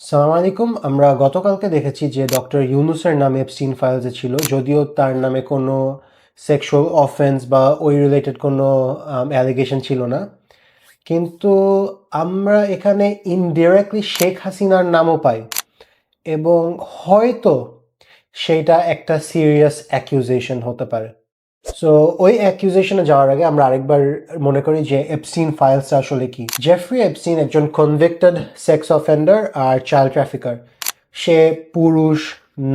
সালাম আলাইকুম। আমরা গতকালকে দেখেছি যে ডক্টর ইউনুসের নামে এপস্টিন ফাইলসে ছিল, যদিও তার নামে কোনো সেক্সুয়াল অফেন্স বা ওই রিলেটেড কোনো অ্যালিগেশন ছিল না। কিন্তু আমরা এখানে ইনডিরেক্টলি শেখ হাসিনার নামও পাই এবং হয়তো সেইটা একটা সিরিয়াস অ্যাকিউজেশন হতে পারে। সো ওই অ্যাকিউজেশনে যাওয়ার আগে আমরা আরেকবার মনে করি যে এপসিন ফাইলসটা আসলে কি? জেফ্রি এপসিন একজন কনভিক্টেড সেক্স অফেন্ডার আর চাইল্ড ট্রাফিকার সে পুরুষ,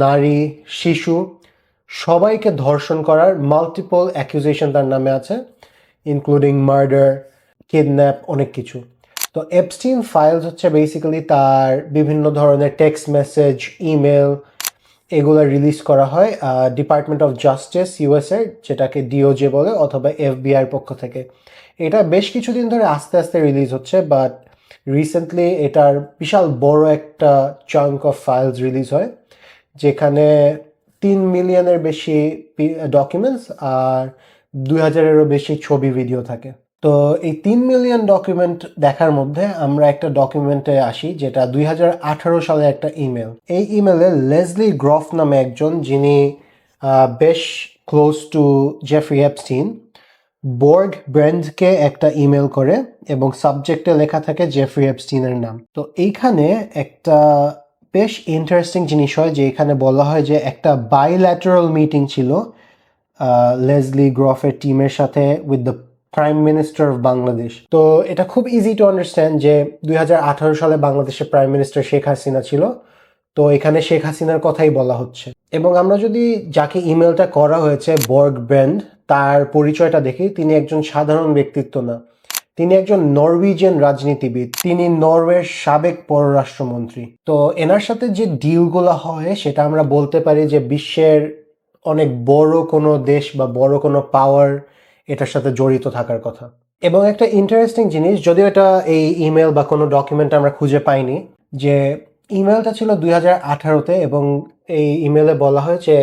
নারী, শিশু, সবাইকে ধর্ষণ করার মাল্টিপল অ্যাকিউজেশন তার নামে আছে ইনক্লুডিং মার্ডার কিডন্যাপ অনেক কিছু। তো এপস্টিন ফাইলস হচ্ছে বেসিক্যালি তার বিভিন্ন ধরনের টেক্সট মেসেজ ইমেল এগুলো রিলিজ করা হয় ডিপার্টমেন্ট অফ জাস্টিস ইউএসএর যেটাকে ডিওজে বলে, অথবা এফবিআইয়ের পক্ষ থেকে। এটা বেশ কিছুদিন ধরে আস্তে আস্তে রিলিজ হচ্ছে বাট রিসেন্টলি এটার বিশাল বড় একটা চাঙ্ক অফ ফাইলস রিলিজ হয়, যেখানে তিন মিলিয়নের বেশি ডকুমেন্টস আর দুই হাজারেরও বেশি ছবি ভিডিও থাকে। তো এই তিন মিলিয়ন ডকুমেন্ট দেখার মধ্যে আমরা একটা ডকুমেন্টে আসি, যেটা দুই হাজার আঠারো সালে একটা ইমেল এই ইমেলে লেজলি গ্রফ নামে একজন, যিনি বেশ close to Jeffrey Epstein Borge ব্র্যান্ডকে একটা ইমেল করে এবং সাবজেক্টে লেখা থাকে জেফ্রি অ্যাপস্টিনের নাম। তো এইখানে একটা বেশ ইন্টারেস্টিং জিনিস হয়, যে এখানে বলা হয় যে একটা বাইল্যাটারাল মিটিং ছিল লেজলি গ্রফের টিমের সাথে with the prime minister of Bangladesh তো এটা খুব ইজি টু আন্ডারস্ট্যান্ড যে দুই সালে বাংলাদেশের প্রাইম মিনিস্টার শেখ হাসিনা ছিল। তো এখানে শেখ হাসিনার কথাই বলা হচ্ছে। এবং আমরা যদি যাকে ইমেলটা করা হয়েছে বর্গ ব্র্যান্ড তার পরিচয়টা দেখি, তিনি একজন সাধারণ ব্যক্তিত্ব না। তিনি একজন নরওয়েজিয়ান রাজনীতিবিদ। তিনি নরওয়ের সাবেক পররাষ্ট্রমন্ত্রী। তো এনার সাথে যে ডিলগুলো হয়, সেটা আমরা বলতে পারি যে বিশ্বের অনেক বড় কোনো দেশ বা বড় কোনো পাওয়ার এটার সাথে জড়িত থাকার কথা। এবং একটা ইন্টারেস্টিং জিনিস, যদিও এটা এই ইমেল বা কোনো ডকুমেন্ট আমরা খুঁজে পাইনি, যে ইমেলটা ছিল দুই হাজার আঠারোতে এবং এই ইমেলে বলা হয় যে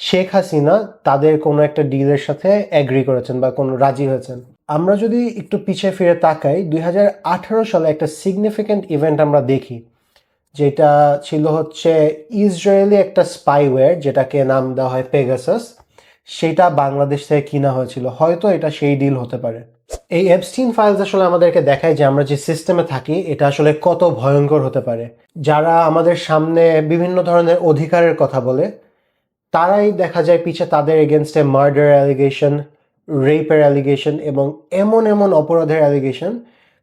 শেখ হাসিনা তাদের কোনো একটা ডিলের সাথে অ্যাগ্রি করেছেন বা কোনো রাজি হয়েছেন। আমরা যদি একটু পিছিয়ে ফিরে তাকাই, দুই হাজার আঠারো সালে একটা সিগনিফিক্যান্ট ইভেন্ট আমরা দেখি, যেটা ছিল হচ্ছে ইসরায়েলি একটা স্পাইওয়্যার যেটাকে নাম দেওয়া হয় পেগাসাস সেটা বাংলাদেশ থেকে কিনা হয়েছিল। হয়তো এটা সেই ডিল হতে পারে। এই এপস্টিন ফাইলস আসলে আমাদেরকে দেখায় যে আমরা যে সিস্টেমে থাকি, এটা আসলে কত ভয়ঙ্কর হতে পারে। যারা আমাদের সামনে বিভিন্ন ধরনের অধিকারের কথা বলে, তারাই দেখা যায় পিছে তাদের এগেনস্টে মার্ডার অ্যালিগেশন রেপের অ্যালিগেশন এবং এমন এমন অপরাধের অ্যালিগেশন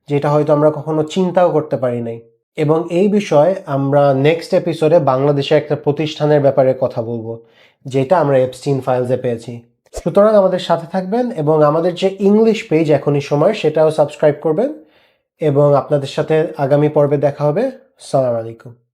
যেটা হয়তো আমরা কখনো চিন্তাও করতে পারি নাই। এবং এই বিষয়ে আমরা নেক্সট এপিসোডে বাংলাদেশে একটা প্রতিষ্ঠানের ব্যাপারে কথা বলব, যেটা আমরা এপস্টিন ফাইলসে পেয়েছি। সুতরাং আমাদের সাথে থাকবেন এবং আমাদের যে ইংলিশ পেজ এখনই সময়, সেটাও সাবস্ক্রাইব করবেন এবং আপনাদের সাথে আগামী পর্বে দেখা হবে। সালাম আলাইকুম।